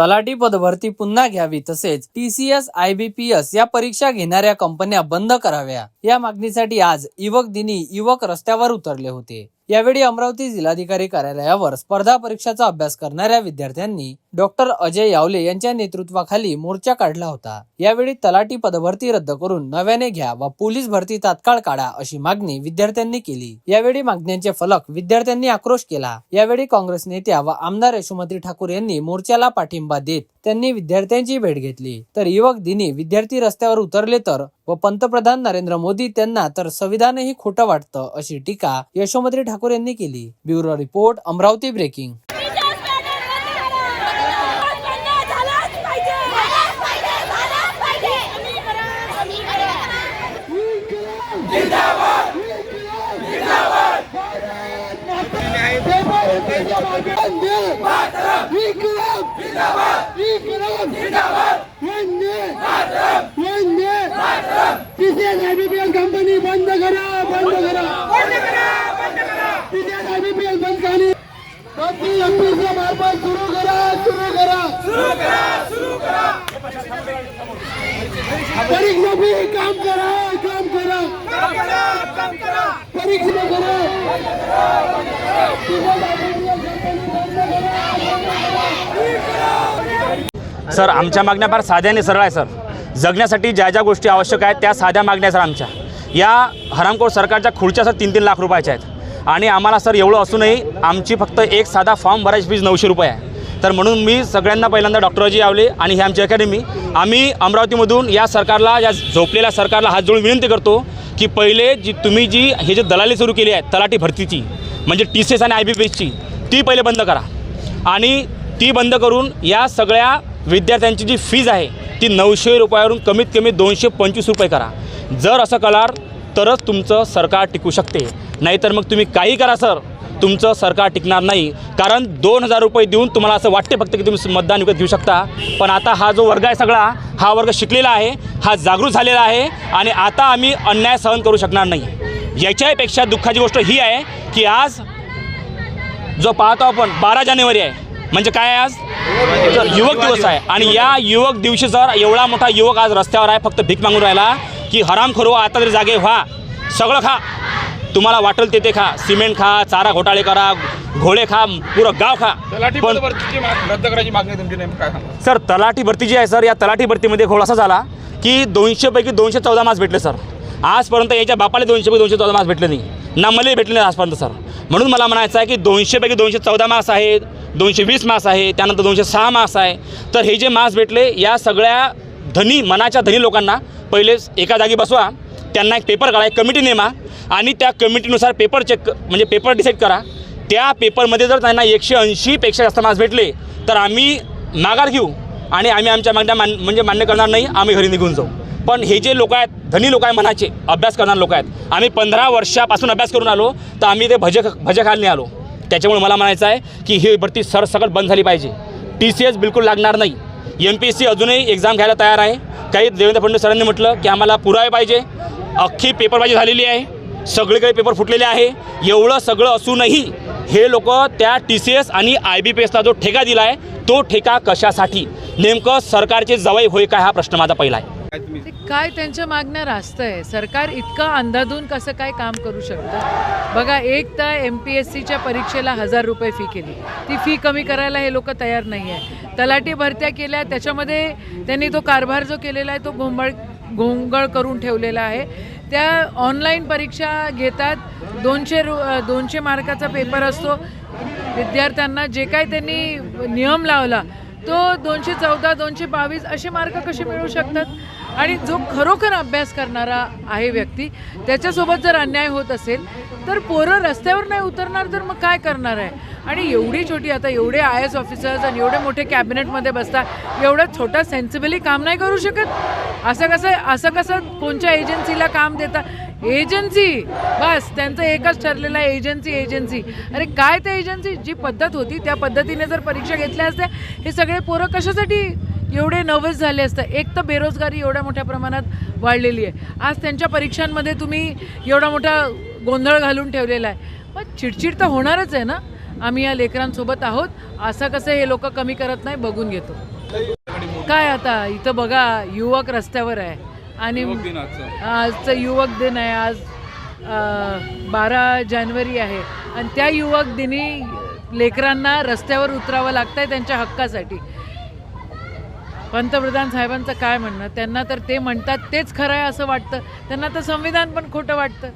तलाठी पदभरती पुन्हा घ्यावी तसेच टीसीएस आयबीपीएस या परीक्षा घेणाऱ्या कंपन्या बंद कराव्या. या मागणीसाठी आज युवक दिनी युवक रस्त्यावर उतरले होते. यावेळी अमरावती जिल्हाधिकारी कार्यालयावर स्पर्धा परीक्षाचा अभ्यास करणाऱ्या विद्यार्थ्यांनी डॉक्टर अजय यावले यांच्या नेतृत्वाखाली मोर्चा काढला होता. यावेळी तलाठी पदभरती रद्द करून नव्याने घ्या व पोलीस भरती तात्काळ काढा अशी मागणी विद्यार्थ्यांनी केली. यावेळी मागण्यांचे फलक विद्यार्थ्यांनी आक्रोश केला. यावेळी काँग्रेस नेत्या व आमदार यशोमती ठाकूर यांनी मोर्चाला पाठिंबा देत त्यांनी विद्यार्थ्यांची भेट घेतली. तर युवक दिनी विद्यार्थी रस्त्यावर उतरले तर व पंतप्रधान नरेंद्र मोदी त्यांना तर संविधानही खोटं वाटतं अशी टीका यशोमती ठाकूर यांनी केली. Bureau report Amravati breaking. जिंदाबाद। जिंदाबाद। जिंदाबाद करा कमी करा. कंपनी बंद करा बंद करा. आयबीपीएल बंद करा. बाकी एमपीसी मार्फत सुरू करा सुरू करा. परीक्षा भी काम करा काम करा. परीक्षा करा. सर आमच्या मागण्या फार साध्या आणि सरळ आहे सर. जगण्यासाठी ज्या ज्या गोष्टी आवश्यक आहेत त्या साध्या मागण्या सर आमच्या. या हरामखोर सरकारच्या खुर्च्या सर तीन तीन लाख रुपयाच्या आहेत. आणि आम्हाला सर एवढं असूनही आमची फक्त एक साधा फॉर्म भरायची फीज नऊशे रुपये आहे. तर म्हणून मी सगळ्यांना पहिल्यांदा डॉक्टरजी यावले आणि ही आमची अकॅडमी. आम्ही अमरावतीमधून या सरकारला या झोपलेल्या सरकारला हात जोडून विनंती करतो की पहिले जी तुम्ही जी हे जे दलाली सुरू केली आहे तलाठी भरतीची म्हणजे टी सी एस आणि आय बी पी एसची ती पहिले बंद करा. आणि ती बंद करून या सगळ्या विद्यार्थ्यांची जी फीज आहे ती नऊशे रुपयावरून कमीत कमी दोनशे पंचवीस रुपये करा. जर असं कराल तरच तुमचं सरकार टिकू शकते. नाहीतर मग तुम्ही काही करा सर. तुमचं सरकार टिकणार नाही. कारण दोन हजार रुपये देऊन तुम्हाला असं वाटते फक्त की तुम्ही मतदान विकत घेऊ शकता. पण आता हा जो वर्ग आहे सगळा हा वर्ग शिकलेला आहे हा जागृत झालेला आहे आणि आता आम्ही अन्याय सहन करू शकणार नाही. याच्यापेक्षा दुःखाची गोष्ट ही आहे की आज जो पाहतो आपण बारा जानेवारी आहे. म्हणजे काय आहे आज? युवक दिवस आहे. आणि या युवक दिवशी जर एवढा मोठा युवक आज रस्त्यावर आहे फक्त भीक मागून राहिला. की हराम खरो आता तरी जागे व्हा. सगळं खा. तुम्हाला वाटेल ते ते खा. सिमेंट खा चारा घोटाळे करा घोडे खा पुरं गाव खा. तलाठी पण रद्द करायची मागणी तुमची नेमकं काय सांगा सर तलाठी भरती जी आहे सर या तलाठी भरतीमध्ये घोळ असा झाला की दोनशेपैकी दोनशे चौदा मार्क्स भेटले सर. आजपर्यंत याच्या बापाला दोनशेपैकी दोनशे चौदा मार्क्स भेटले नाही. ना मला भेटले नाही आजपर्यंत सर. म्हणून मला म्हणायचं आहे की दोनशेपैकी दोनशे चौदा मार्क्स आहेत. दोनशे वीस मास आहे त्यानंतर दोनशे सहा मास आहे. तर हे जे मास भेटले या सगळ्या धनी मनाच्या धनी लोकांना पहिले एका जागी बसवा त्यांना एक पेपर काढा एक कमिटी नेमा आणि त्या कमिटीनुसार पेपर चेक म्हणजे पेपर डिसाईड करा. त्या पेपरमध्ये जर त्यांना एकशे ऐंशीपेक्षा जास्त मार्क्स भेटले तर आम्ही माघार घेऊ आणि आम्ही आमच्या मागण्या मान म्हणजे मान्य करणार नाही आम्ही घरी निघून जाऊ. पण हे जे लोक आहेत धनी लोक आहे मनाचे अभ्यास करणारे लोक आहेत आम्ही पंधरा वर्षापासून अभ्यास करून आलो तर आम्ही ते भजे भजे खायला आलो. त्याच्यामुळे मला म्हणायचं आहे की ही भरती सरसकट बंद झाली पाहिजे. टी सी एस बिलकुल लागणार नाही. एम पी एस सी अजूनही एक्झाम घ्यायला तयार आहे. काही देवेंद्र फडणवीस सरांनी म्हटलं की आम्हाला पुरावे पाहिजे. अख्खी पेपरबाजी झालेली आहे. सगळीकडे पेपर फुटलेले आहे. एवढं सगळं असूनही हे लोक त्या टी सी एस आणि आय बी पी एसला जो ठेका दिला आहे तो ठेका कशासाठी? नेमकं सरकारचे जवाई होय काय हा प्रश्न माझा पहिला आहे. ते काय त्यांच्या मागण्या रास्त आहे सरकार इतकं अंधाधून कसं काय काम करू शकतं? बघा एक तर एम पी एस सीच्या परीक्षेला हजार रुपये फी केली. ती फी कमी करायला हे लोक तयार नाही आहे तलाठी भरत्या केल्या त्याच्यामध्ये त्यांनी तो कारभार जो केलेला आहे तो गोंबळ गोंगळ करून ठेवलेला आहे. त्या ऑनलाईन परीक्षा घेतात दोनशे रु दोनशे मार्काचा पेपर असतो. विद्यार्थ्यांना जे काय त्यांनी नियम लावला तो दोनशे चौदा दोनशे बावीस असे मार्क कसे मिळू शकतात? आणि जो खरोखर अभ्यास करणारा आहे व्यक्ती त्याच्यासोबत जर अन्याय होत असेल तर पोरं रस्त्यावर नाही उतरणार तर मग काय करणार आहे? आणि एवढी छोटी आता एवढे आय एस ऑफिसर्स आणि एवढे मोठे कॅबिनेटमध्ये बसतात एवढं छोटा सेन्सिबली काम नाही करू शकत? असं कसं असं कसं कोणत्या एजन्सीला काम देतात एजन्सी. बस त्यांचं एकच ठरलेलं आहे एजन्सी एजन्सी. अरे काय ते एजन्सी? जी पद्धत होती त्या पद्धतीने जर परीक्षा घेतल्या असत्या हे सगळे पोरं कशासाठी एवढे नर्वस झाले असतं? एक तर बेरोजगारी एवढ्या मोठ्या प्रमाणात वाढलेली आहे. आज त्यांच्या परीक्षांमध्ये तुम्ही एवढा मोठा गोंधळ घालून ठेवलेला आहे. मग चिडचिड तर होणारच आहे ना? आम्ही या लेकरांसोबत आहोत. असं कसं हे लोक कमी करत नाही बघून घेतो. काय आता? इथं बघा युवक रस्त्यावर आहे. आणि दिन आजचं. आजचं युवक दिन आहे. आज बारा जानेवारी आहे. आणि त्या युवक दिनी लेकरांना रस्त्यावर उतरावं लागतंय त्यांच्या हक्कासाठी. पंतप्रधान साहेबांचं काय म्हणणं? त्यांना तर ते म्हणतात तेच खरं आहे असं वाटतं. त्यांना तर संविधान पण खोटं वाटतं.